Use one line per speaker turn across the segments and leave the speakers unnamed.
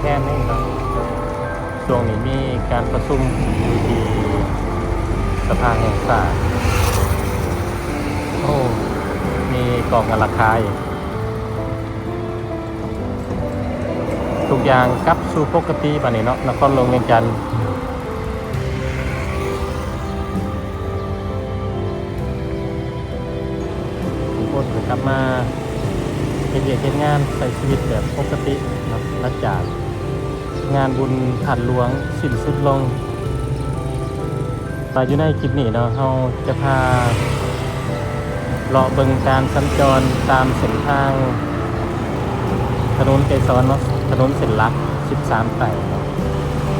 แทนนี่เนาะช่วงนี้มีการประชุมอยู่ที่สภาแห่งชาติโอ้ มีกองราคาอีกทุกอย่างกลับสู่ปกติป่ะนี่เนาะนครหลวงเวียงจันทน์ผมพูดถึงกลับมาเฮ็ดเวียกเฮ็ดงานใช้ชีวิตแบบปกติเนาะหลังจาก งานบุญผ่านหลวงสิ้นสุดลงไปอยู่ในคลิปนี้เนาะเราจะพาเลาะเบิงการสัญจรตามเส้นทาง ถนนไกรสอนเนาะถนนเส้นหลัก 13ไต่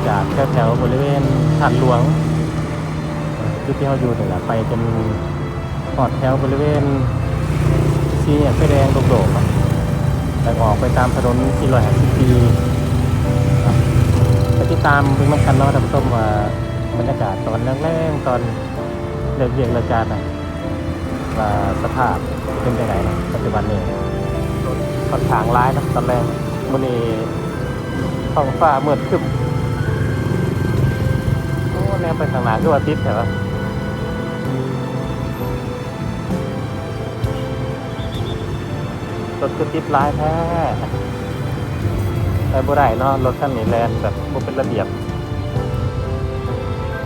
จากแถวบริเวณผ่านหลวงจุดที่เราอยู่นี่แหละไปจนหอดแถวบริเวณสี่ยไฟแดงโดกๆแล้วออกไปตามถนนที่ร้อยห้าสิบปี ไปที่ตามเบิ่งน้ำกันเนาะท่านผู้ชมว่าบรรยากาศตอนแรกๆตอนเลิกเรียนเลิกการน่ะว่าสภาพเป็นยังไงนะปัจจุบันนี้ค่อนข้างร้ายนะตอนแรกมันนี้ท้องฟ้ามืดครึ้มโอ้แนวไปทางหนาคือว่าติดแต่ว่ารถคือติดร้ายแท้ แต่บ่ได้เนาะรถคันนี้แลนแบบบ่เป็นระเบียบ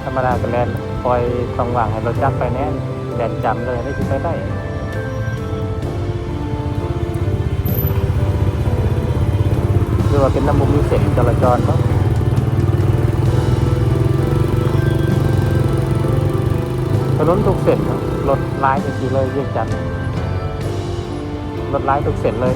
ธรรมดาก็แลนคอยต้องวางให้รถจักรไปแน่นแดนจำเลยได้ที่ไปได้คือว่าเป็นน้ำมุมมีเส้นจราจรเนาะถนนทุกเส้นเนาะรถร้ายจริงๆเลยเรียกจันรถร้ายทุกเส้นเลย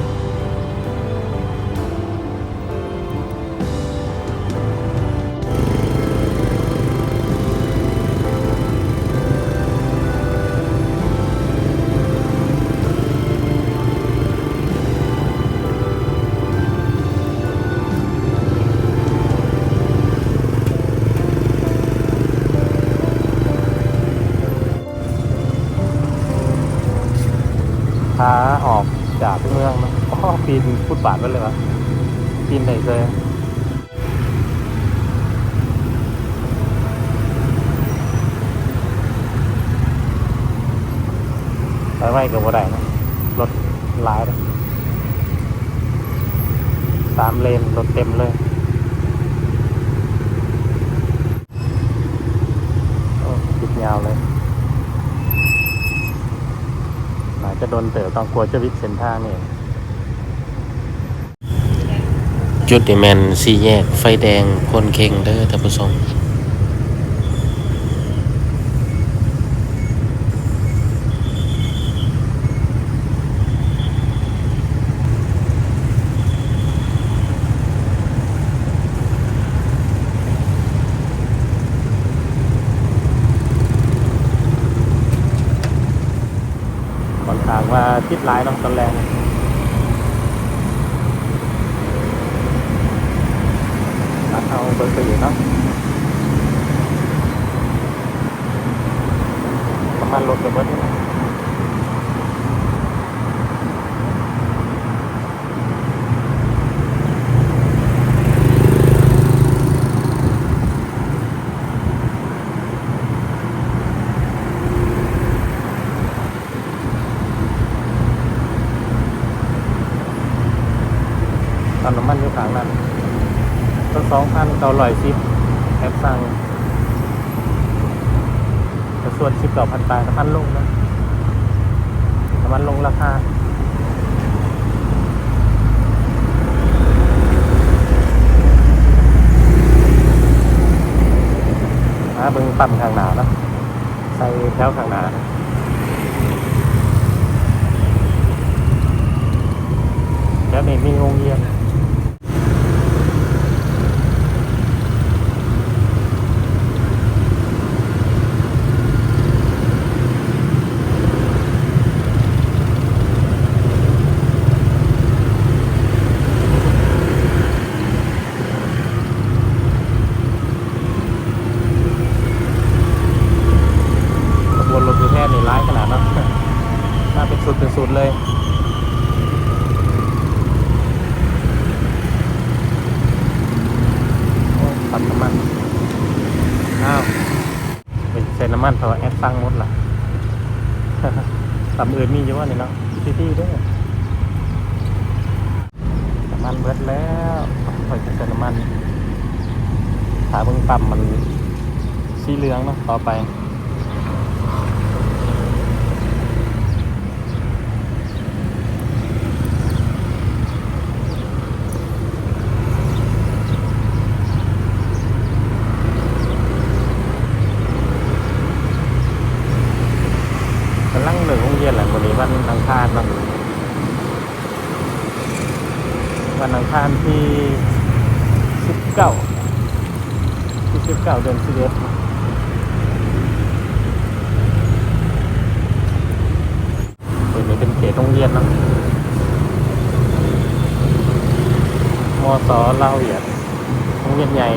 ขาออกจากเมืองเนะอ๋อปีนฟุตบาทไปเลยวะปีนไหนเลยไปไว้กับบ่ได้นะรถหลายเลยสามเลนรถเต็มเลยโอ้ติดยาวเลย อาจจะ โดนเต๋อต้องกลัวจะวิกเส้นทางนี่
จุดเดแมนสี่แยก ไฟแดงพนเข่งเด้อท่านผู้ชม
ค่อนข้างว่าทิศร้ายเนาะตอนแรงตัดเอาเบอร์ไปอยู่เนาะน้ำมันลดไปเบิดนี่นะตอนน้ำมันอยู่ข้างนั้นต้นสองพันเก้าร้อยสิบแอปสั่งแต่ส่วนสิบเก้าพันปลายน้ำมันลงนะน้ำมันลงราคามาเบิ่งปั๊มข้างหน้าเนะใส่แถวข้างหน้าแล้วนี่มีโรงเรียนขบวนรถดูแทนนี่ร้ายขนาดเนาะ มาเป็นสุดเป็นสุดเลย ม อ้าวไปใส่น้ำมันเพราะว่าแอดฟังหมดละ ตำอื่นมีอยู่ว่านี่เนาะที่ที่ด้วยน้ำมันเบิดแล้วคอยเติมน้ำมันขาเบิ่งปั๊มมันสีเหลืองเนาะต่อไป กำลังหนึ่งโรงเรียนแหละวันนี้วันอังคารเนาะวันอังคารที่สิบเก้าที่สิบเก้าเดือนสิบเอ็ดตัวนี้เป็นเขตโรงเรียนเนาะมส เล่าเหยียดโรงเรียนใหญ่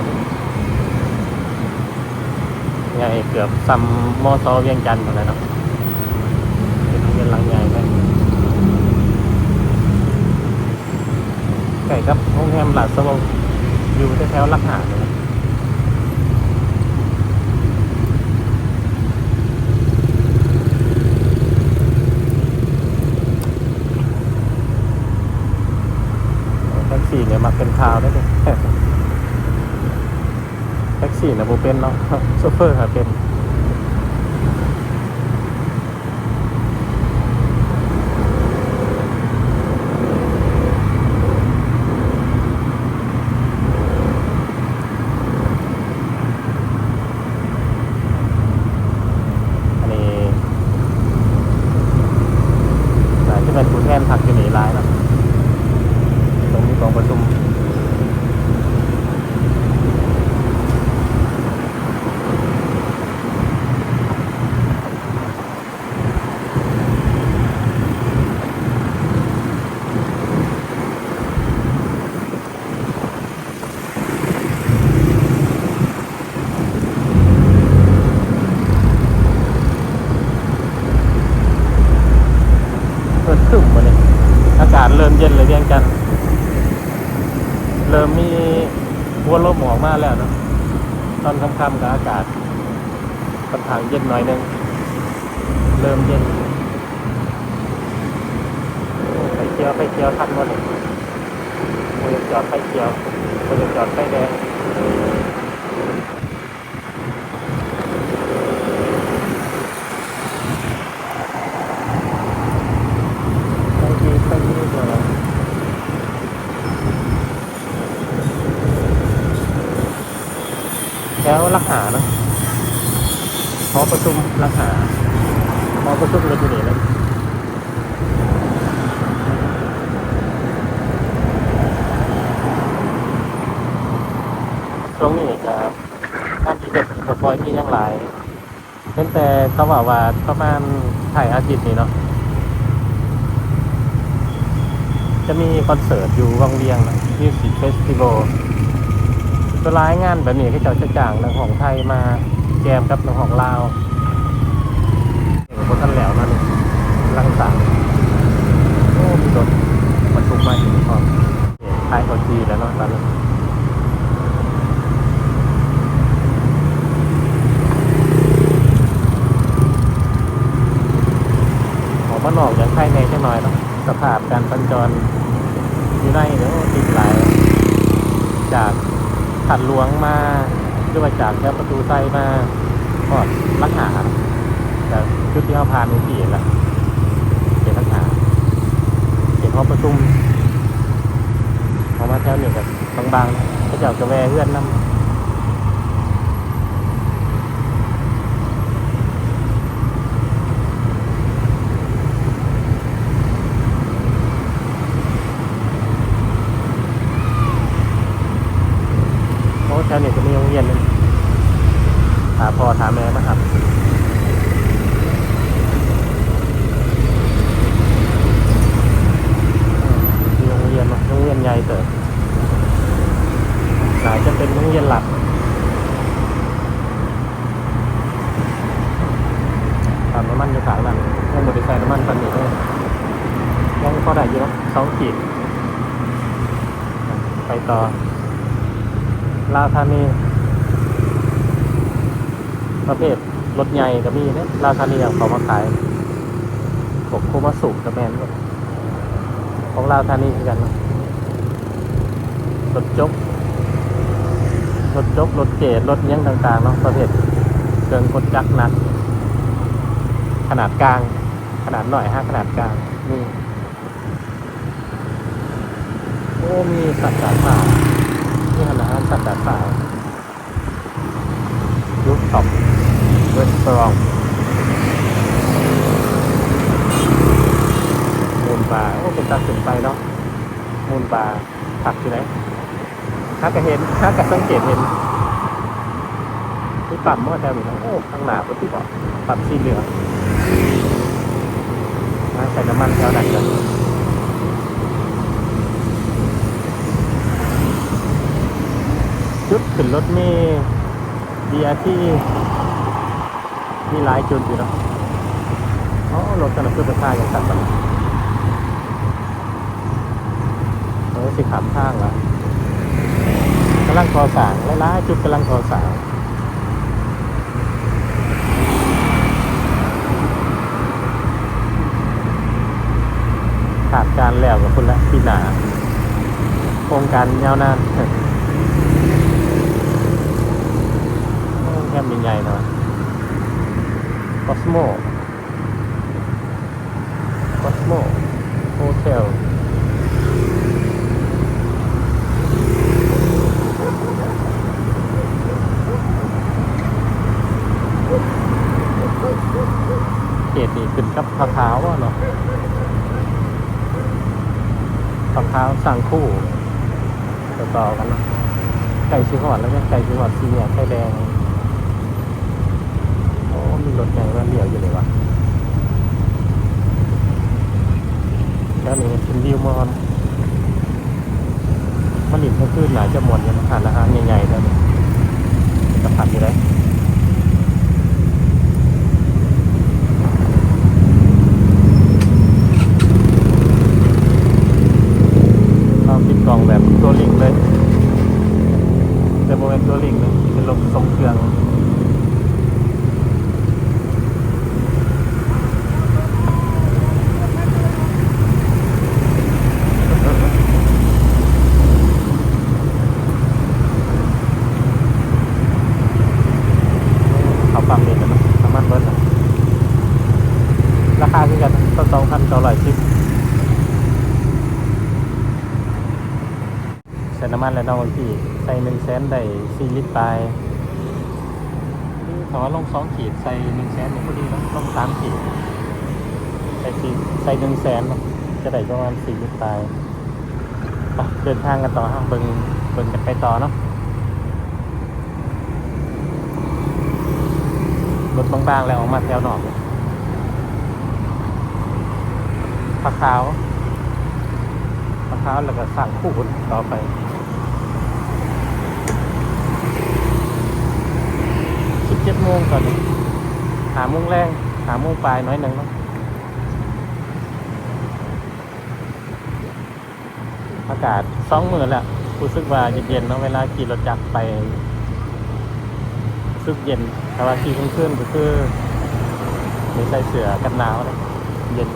ใหญ่เกือบซ้ำมสเวียงจันทร์หมดเลยเนาะเป็นโรงเรียนหลังใหญ่ไหมไก่ครับโรงแรมหลาดสวงอยู่แถวลักหาดเลยนะแท็ก ซี่เนี่ยมาเป็นข่าวได้เลยแท็กซี่นะโบเป็นเนาะโซเฟอร์ค่ะเป็นนี้สายที่เป็นผู้แทนผักอยู่ในร้ายเนาะ ตรงนี้กองประชุมเปิดขึ้นมาเนี่ยอากาศเริ่มเย็นเลยเรียงจันทน์เริ่มมีบัวลมออกมาแล้วเนาะตอนค่ำๆกับอากาศค่อนข้างเย็นหน่อยหนึงเริ่มเย็นไฟเขียวไฟเขียวทันหมดเลยโมยจอดไฟเขียวโมยจอดไฟแดงไฟดีไฟดีเลยแล้ว รักหาเนาะหอประชุมรักหาหอประชุมเลยที่นี่เลยช่วงนี้จะท่านที่เด็กระปอยที่ยังหลายเป็นแต่เขาบอกว่าประมาณถ่ายอาทิตย์นี้เนาะจะมีคอนเสิร์ตอยู่วังเวียงนะมิวสิกเฟสติวัล ตัวร้ายงานแบบนี้ก็จะจะจ้างนักของไทยมาแจมกับนักของลาวเห็นคนท่านแล้วนั่นลังสาโอ้มีรถบรรทุกมาอยู่พร้อมท้ายเขาจีแล้วเนาะตอนนี้มานออย่างไข่ในแค่น้อยเนาะสภาพการสัญจรอยู่ในเดี๋ยวติดหลายจาก ขัดหลวงมาหรือว่าจากแถวประตูไซมาก็ลักหาจากจุดที่เขาพานในที่เห็นละเป็นลักหาเป็นห้องประชุมออกมาแถวนี้กับบางๆก็จะเอากระแวเพื่อนนำ โอ้แถวนี้ก็มีโรงเรียนเลยถามพ่อถามแม่มาครับมีโรงเรียนเนอะโรงเรียนใหญ่เติบหลายจะ เป็นโรงเรียนหลักทำน้ำมันอยู่ขางนั้นยังบริใส่น้ำมันตันนี้เลยยังพอได้อยู่เนาะสองขีด ไปต่อ ลาวธานีประเภทรถใหญ่ก็มีเนี่ยราคาเรียเขามาขายพวกโคมาสุกระแมนของลาวธานีคือนกันรถจก รถจกรถเกตรถเนี้ยงต่างๆเนาะประเภทเครื่องกดจักหนัก ขนาดกลาง ขนาดหน่อยห้าขนาดกลางนี่โอ้มีสัตว์ดาดฟ้านี่ขนาดสัตว์ดาดฟ้ายุคท็อปเวสตรองมูลบาร์โอ้เป็นตาขึ้นไปเนาะมูลบาร์ผักอยู่ไหน ฮักกะเห็นฮักกะสังเกตเห็นที่ปั๊มมอแถวนี้นะโอ้ข้างหน้าปฏิบัติปั๊มสีเหลืองมาใส่น้ำมันแถวไหนกันจุดขึ้นรถเมล์ดีอาที่มีหลายจุดอยู่เนาะอ๋อรถกันนะคือไปท่าอย่างสัตว์มันเออสิขามข้างละกำลังก่อสร้างหลายๆจุดกำลังก่อสร้างขาดการแล้วกับคุณละพี่หนาโครงการยาวนานแค่มป์ใหญ่หน่อยคอสโมคอสโมโฮเทล เขตนี้ขึ้นกับพะพร้าวอะเนาะพะพร้าวสั่งคู่ต่อๆกันเนาะไก่ชิหอดแล้วเนี่ยไก่ชิหอดสีเนี่ยไข่แดงโอ้มีรถใหญ่มาเลี้ยวอยู่เลยวะแล้วนี่เป็นวิวมอนมันหลินก็ขึ้นหลายจะหมดยู่นะทานอาหารใหญ่ๆแล้วนี่จะผัดอยู่ได้เรปิดกล่องแบบตัวลิงเลย แต่โม เมนต์ตัวลิงเลยเป็นลมทรงเครื่องเขาฟังเองกันะน้ำมันเบิร์ดนะราคาคือกันต้นสองพันเก้าร้อยสิบใส่น้ำมันแล้วเน้องพี่ ใส่หนึ่งแสนได้สี่ลิตรไปถอลงสองขีดใส่หนึ่งแสนนี่พอดีแล้วลงสามขีด ใส่สี่ใส่หนึ่งแสนจะได้ประมาณสี่ลิตรไปไปเดินทางกันต่อฮะเบิงเบิงกันไปต่อเนาะรถบางๆแล้วออกมาแถวหนอกปลาขาวปลาขาวแล้วก็สั่งคู่ต่อไป สิบ เจ็ดโมงก่อนหาโมงแรงหาโมงปลายน้อยหนึ่งเนาะอากาศสองหมื่นแหละรู้สึกว่าเย็นๆเนาะเวลาขี่รถจักรไปรู้สึกเย็นแต่ว่าขี่ขึ้นๆก็คือมีใส่เสื้อกันหนาวเลยเย็น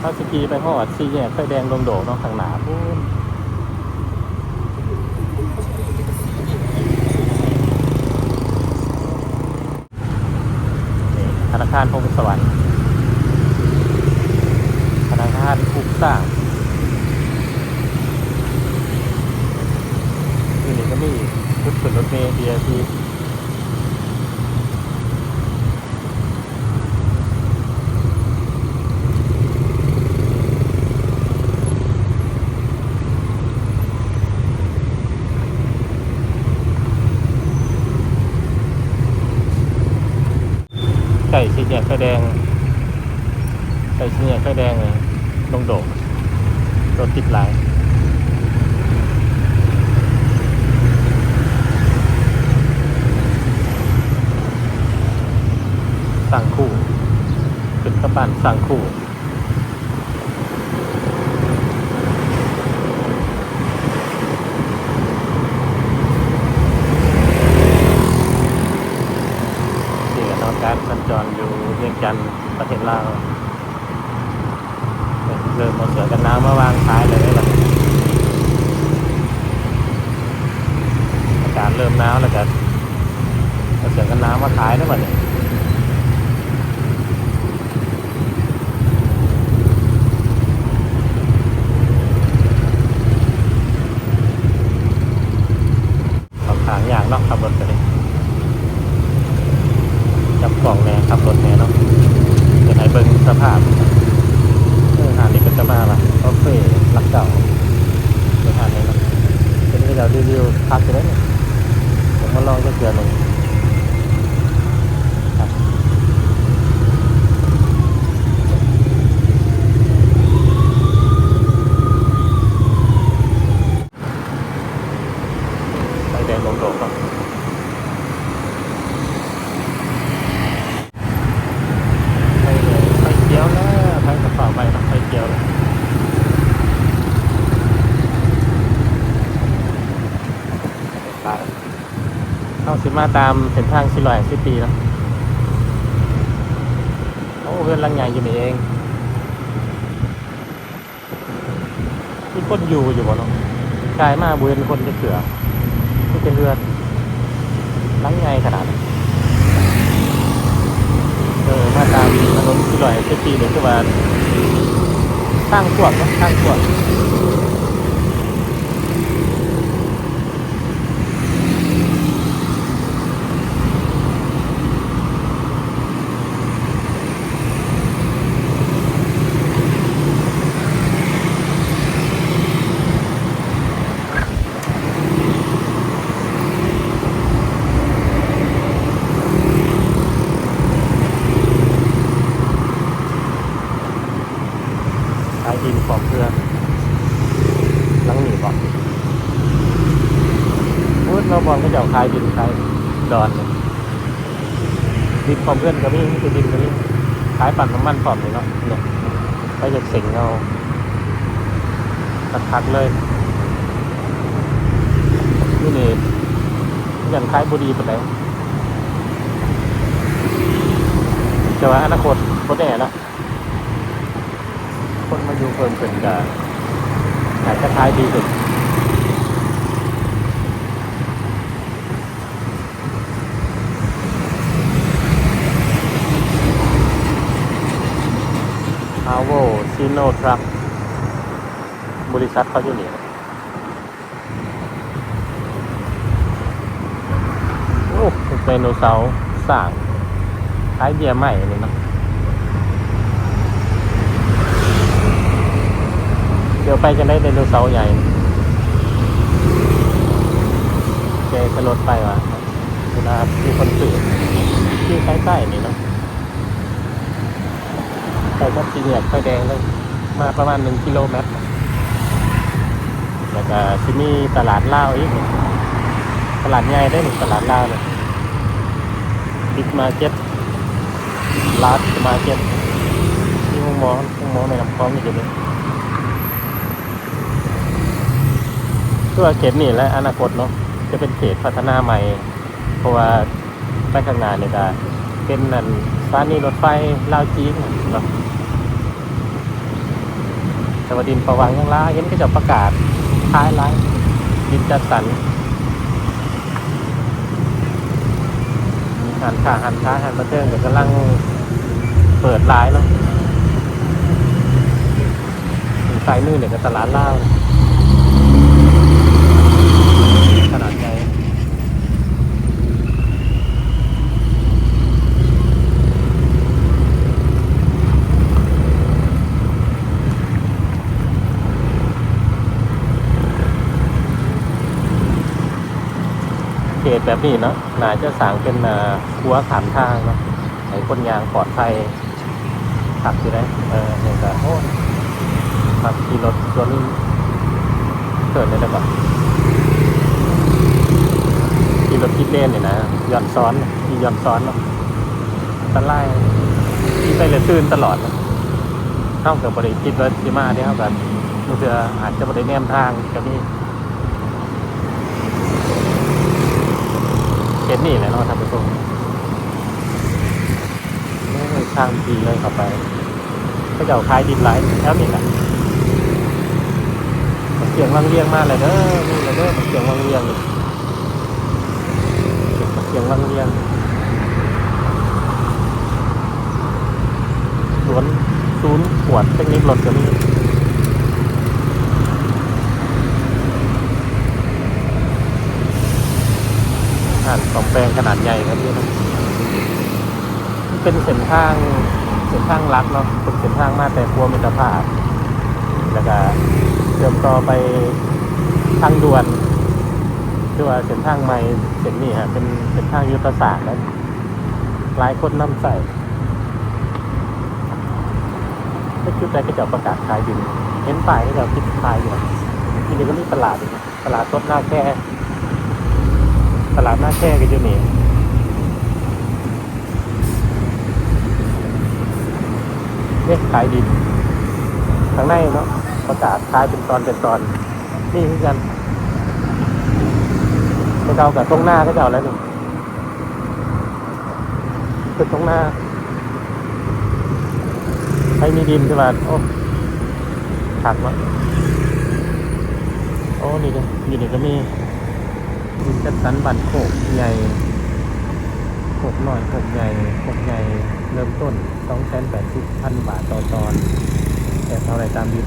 ถ้าสกีไปหอดซีแยกไฟแดงดงโดเนาะข้างหนาพูนนี่ ธาคารพงสวรรค์ธนาคารปลูกสร้างที่นี่ก็มีชุดขึ้นรถเมล์ BRT ไก่สี แยกไฟแดงไก่สีแยกไฟแดงเลยลงโดดรถติดหลาย สั่งคู่เป็นกระบันสั่งคู่ จันทร์ประเทศลาวเริ่มเอาเสือกันหนาวมาวางขายเลยได้ละอากาศ เติมน้ำแล้วกันเอาเสือกันน้ำมาขายได้หมดเนี่ยขอบทางอย่างเนาะขับรถไปเลยจับกล่องแน่ขับรถแน่เนาะจะให้เบิ่งสภาพ เออหาดนี้เป็นจะมาละโอเครักเก่าเดี๋ยวหาดนี้นะเป็นที่เรารีวิวพักไปแล้วเนี่ยผมมาลองจะเกลือหนึ่งครับไฟแดงลงโดดก่อนไฟเหลืองไฟเขียวแล้วทางกระเป๋าไปนะไฟเขียวแล้วไปเข้าสิ มาตามเส้นทางสิลอยสิปีนะโอ้เพื่อนรังใหญ่อยู่นี่เองมีคนอยู่อยู่บ่เนาะกลายมาบุญคนจะเสือที่เป็นเรือนรังใหญ่ขนาดเออมาตามถนนสิลอยสิปีเลยคือว่าตั้งขวบเนาะตั้งขวบ ขายดินของเพื่อนหลังหนีบอก พูดเราบอกก็จะเอาขายดินขายดอนดินของเพื่อนก็มีคือดินก็มีขายปั่นน้ำมันปลอมเลยเนาะเนี่ยไปจากเสงเอาทักๆเลยนี่นี่ยันขายบุรีไปแล้วแต่ว่าอนาคตโคตรแน่นะคนมาอยู่เพิ่มขึ้นจะอาจจะขายดีขึ้นอาโวซี โนทรัคบริษัทเขาอยู่นี่โอ้ไดโนเสาร์สร้างขายเบียร์ใหม่เลยเนาะเดี๋ยวไปจะได้ไดโนเสาร์ใหญ่แกจะลดไปวะเวลามีคนสื่อที่ใกล้ๆนี่เนาะใกล้กับสี่แยกไฟแดงเลย มาประมาณหนึ่งกิโลเมตรแล้วก็ที่นี่ตลาดเล่าอีก ตลาดใหญ่ได้หนึ่งตลาดเล่าเลยบิ๊กมาร์เก็ตลาร์ดมาร์เก็ตที่มุมมองมุมมองในลำคลองอยู่เลยตัวเขตนี่และอนาคตเนาะจะเป็นเขตพัฒนาใหม่ เพราะว่าไปข้างหน้าเนี่ยก็เป็นนั่นสถานีรถไฟลาวจีนเนาะ สวัสดินประวังยังล้าเห็นก็จะประกาศท้ายร้านดินจัดสรรหันขาหันท้าหันประเทิงเดี๋ยวกำลังเปิดร้ายแล้วสายมือเนี่ยก็ตลาดล่าว ขนาดใหญ่เข ตแบบนี้เนาะน่าจะสร้างเป็นอ่าครัวขามทางเนาะให้คนยางปลอดภัยขับอยู่ได้เออเนี่ยก็โอ้ขับขี่รถตัวนี้เกิดได้หรือเปล่าที่รถคิดเล่นเนี่ยนะย้อนซ้อนที่ย้อนซ้อนเนาะตะไลที่ไปเลยตื่นตลอดเนาะเข้ากับบริคิดว่าที่มาเนี่ยเข้ากันมันจะอาจจะบริแนมทางก็มีเห็นนี่แหละเนาะท่านผู้ชมนี่ทางดีเลยเข้าไปก็จะเอาคลายดินไหลแล้วนี่แหละเสียงวังเวียงมากเลยเด้อนี่เลยเด้อเสียงวังเวียงเสียงวังเวียงสวนศูนย์ขวดเทคนิครถก็มี อ่านสองแปลงขนาดใหญ่ครับพี่นะเป็นเส้นทางเส้นทางลักเนาะเป็นเส้นทางมาแต่พัวมิตรภาพ แล้วก็เชื่อมต่อไปทางด่วนคือว่าเส้นทางใหม่เส้นนี้ฮะเป็นเส้นทางยุทธศาสตร์แล้วหลายคนนำใส่ไม่คิดแต่ก็จะประกาศขายดินเห็นป้ายก็จะคิดขายอยู่ทีนี้ก็มีตลาดตลาดต้นหน้าแค่ ตลาดหน้าแค่ก็อยู่นี่เรียกขายดินข้างในเนาะประกาศขายเป็นตอนเป็นตอน นี่คือกันไปเดากับตรงหน้าก็จะเอาแล้วนี่งคือตรงหน้าใครมีดินใช่ไหมโอ้ถักเนาะโอ้นี่เลยอยู่นี่ก็มี ดินจัดสรรบันโขกใหญ่หกหน่อยหกใหญ่หกใหญ่เริ่มต้นสองแสนแปดสิบพันบาทต่อตอนแต่เท่าไรตามบิน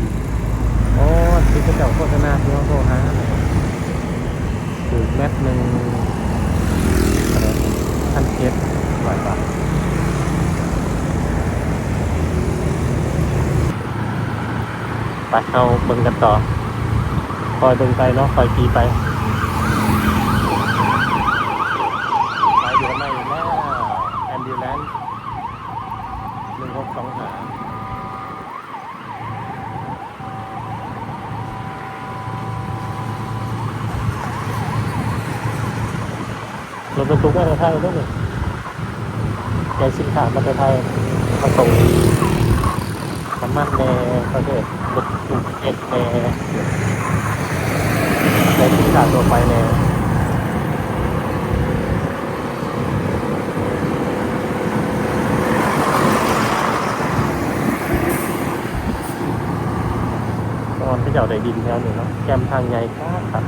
โอ้ที่เขาเจ้าโฆษณาที่เขาโทรหาคือแมทหนึ่งพันเจ็ดร้อยบาทไปเอาเบิ่งกันต่อ คอยเบิ่งไปเนาะคอยขีไปอยู่ข้างในแล้วแอมบิวแลนซ์หนึ่งหกสองหา ตุกมาในไทยด้วยนี่ใจสินค้ามาในไทยมาส่งน้ำมันแน่ประเทศรถตุกเอ็ดแน่ใจสินค้าตัวไปแน่ตอนที่เจ้าได้ดินแถวหนี้เนาะแคมทางใหญ่ครับ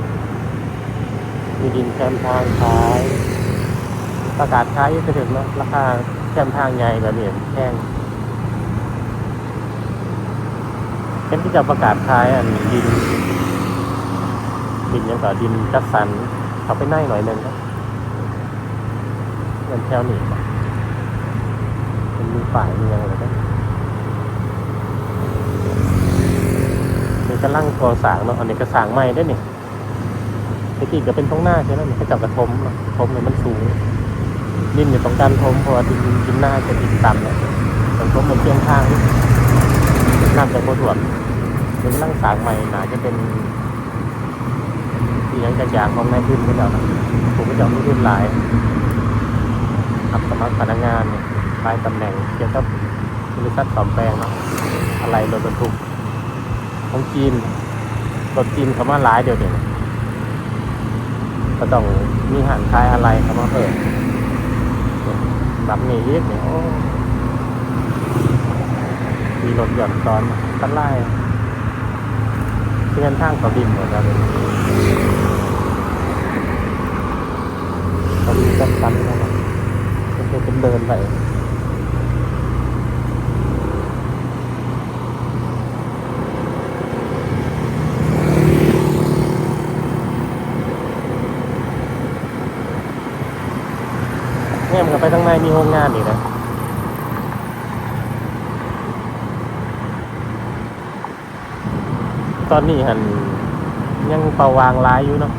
มีดินแคมทางขาย ประกาศขายไปถึงเนาะราคาแคมทางใหญ่แบบนี้แพงเป็นที่จะประกาศขายอันดิน ดินยังกับดินจัดสรรเขาไปไน่หน่อยหนึ่งครับเงินแถวนี้มันมีฝ่ายมีอะไรกันนี่กำลังก่อสร้างเนาะอันนี้ก็สร้างใหม่ได้เนี่ยตะกี้ก็เป็นตรงหน้าใช่ไหมมันก็จับกระทมเนาะทมเนี่ยมันสูง ดินอยู่ตรงการทมเพราะดินดินหน้าจะดินต่ำเนี่ยตรงทมมันเชียงข้างน้ำจากโคตรวดมันกำลังสางใหม่หนาจะเป็นที่ยังจะยางของนายทุนก็จะผมก็จะมีทุนหลายอับสมัครพนักงานเนี่ยหลายตำแหน่งเกี่ยวกับบริษัทสอมแปลงเนาะอะไรรถบรรทุกของจีนรถจีนเขามาหลายเดียวเดียวก็ต้องมีหันคลายอะไรเขามาเปิด แบบนี้อีกเนี่ยโอ้มีรถหย่อนตอนตั้นไล่ที่กันทางเขาดินหมดแล้วเลยเขามีกันกันนะครับมันจะเป็นเดินไป เนี่ยมันก็ไปทางในมีโรงงานอีกนะตอนนี้หันยังเป่าวางร้ายอยู่เนาะ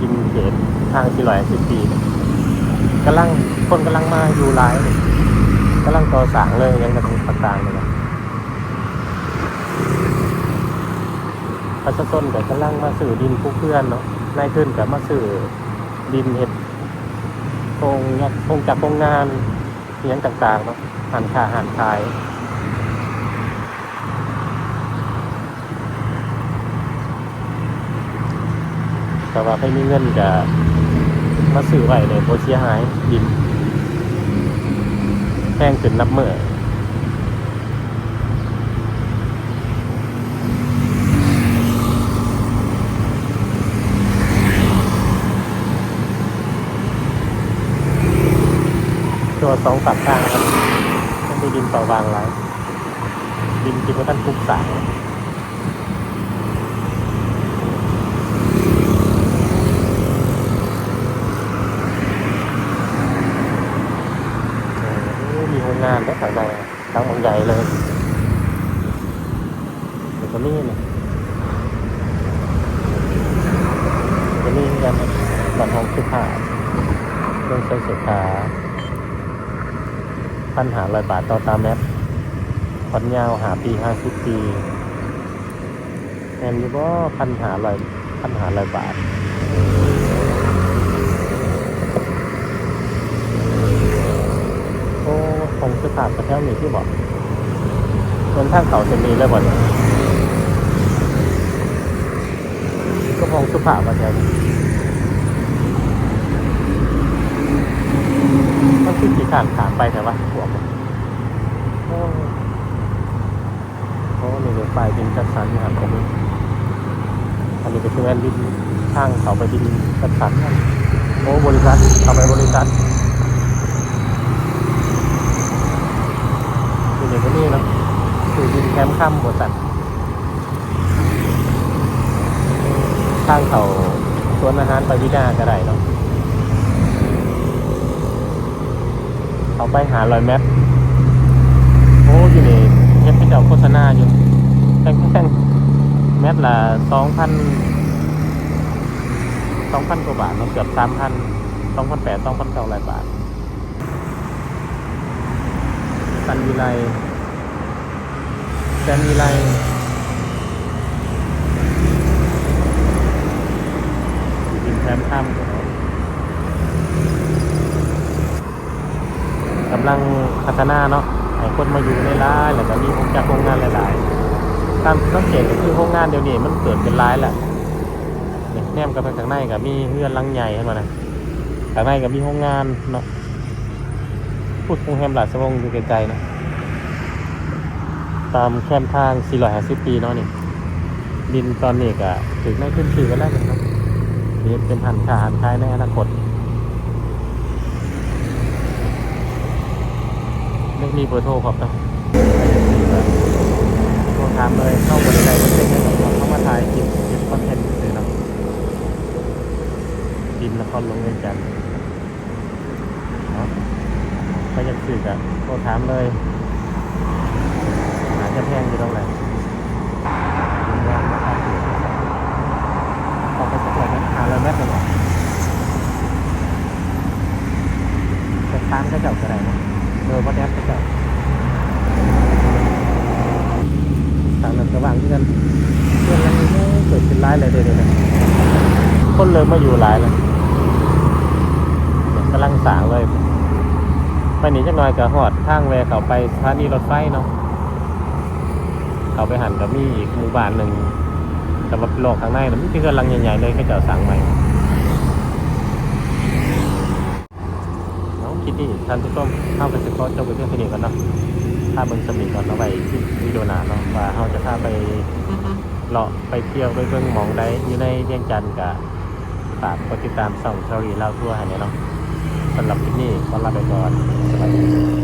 กินเขตทางสี่ร้อยสิบปีกำลังคนกำลังมาอยู่ร้ายกำลังก่อสางเลยยังกระทงต่างๆเลยนะประชาชนก็กำลังมาสื่อดินผู้เพื่อนเนาะนายขึ้นกับมาสื่อดินเห็ด รงยักษ์โคงจักโรงงานเสียงต่างๆเนาะหันขาหันขายแต่ว่าไม่มีเงินจะมาซื้อไว้เลยโพเสียหายดินแพงขึ้นนับเมื่อ ตัวสองฝั่งข้างครับมันมีดินเปล่าวางไว้ดินที่พระท่านปลูกสร้างันหา1,500 บาทต่อตามแมปคอนยาวหาปีห้าสิบปีแทนอยู่ก็พันหาลอยพันหาลอยบาทโอ้ของสถานประเทศนี้ที่บอกคนท่าเขาจะมีแล้วบ่เนี่ก็มองสุภาพมาแทน มันคือขี่ขานขามไปแต่ว่าหัวมันโอ้โหนี่เลยไปดินจัดสรรอยู่หันตรงนี้อันนี้ก็คือแอนดินทางเขาไปดินจัดสรรนั่นโอ้บริษัทเขาไปบริษัทอยู่ในที่นี่เนาะคือดินแคมป์ค่ำบริษัททางเขาสวนอาหารไปวินาก็ได้เนาะ เขาไปหาลอยแมทโอ้อยู่นี่เฮ็ดเป็นเจ้าโฆษณาอยู่แพงๆแมทละสองพันสองพันกว่าบาทเนเกือบสามพันสองพันแปดสองพันเก้าร้อยบาทสันวิไลแซนวิไลดินแคมป์ข้ามกำ ลังพัฒนาเนาะให้คนมาอยู่ในร้านแล้วก็มีโครงการโรงงานหลายๆตามสังเกตก็คือโรงงานเดี๋ยวนี้มันเกิดเป็นร้ายแหละแนมกับไปข้างในก็มีเรือนลังใหญ่ขึ้นมานะข้างในก็มีโรงงานเนาะพูดกรุงเทพหลาดสวงอยู่ไกลๆนะตามแคมทาง 450 ปีเนาะนี่ดินตอนนี้ก็ถึงได้ขึ้นชื่อกันแล้วนะครับนี่เป็นหันคาหันคายในอนาคต มีเบอร์โทรครับนะโทรถามเลยเข้าบริการบริการเข้ามาถ่ายคลิปคลิปคอนเทนต์เลยนะดินนครหลวงเวียงจันทร์เนาะก็ยังสื่ออะโทรถามเลยหาจะแพงอยู่ตรงไหนยิงยางราคาถูกออกไปสักหน่อยนะหาร้อยเมตรเลยเหรอจะตามก็เจ้าก็ได้นะเบอร์วัดแอปก็เจ้าทางนั้นก็วางที่กันเรื่องนั้นไม่เกิดขึ้นร้ายเลยเดี๋ยวนี้ คนเริ่มมาอยู่หลายแล้วเนี่ยกำลังสร้างเลย ไปหนีจักหน่อยกับหอดทางแวเขาไปสถานีรถไฟเนาะเขาไปหันกับมีอีกหมู่บ้านหนึ่งแต่ว่าโลกข้างในนะมันคือเรือนหลังใหญ่ๆเลยเขาเจ้าสั่งใหม่น้องคิดดีท่านผู้ชมเข้าไปสิขอจบไปเพียงเท่านี้ก่อนเนาะถ้าเบิ่งสมิก่อนเอาไว้ที่วิดีโอหน้าเนาะว่าเขาจะพาไปเลาะไปเที่ยวไปเบิ่งหมองใดอยู่ในเวียงจันทร์กับ ฝากกดติดตามส่องสตอรี่เล่าทั่วให้เนี่ยเนาะสำหรับคลิปนี้ขอลาไปก่อนสวัสดี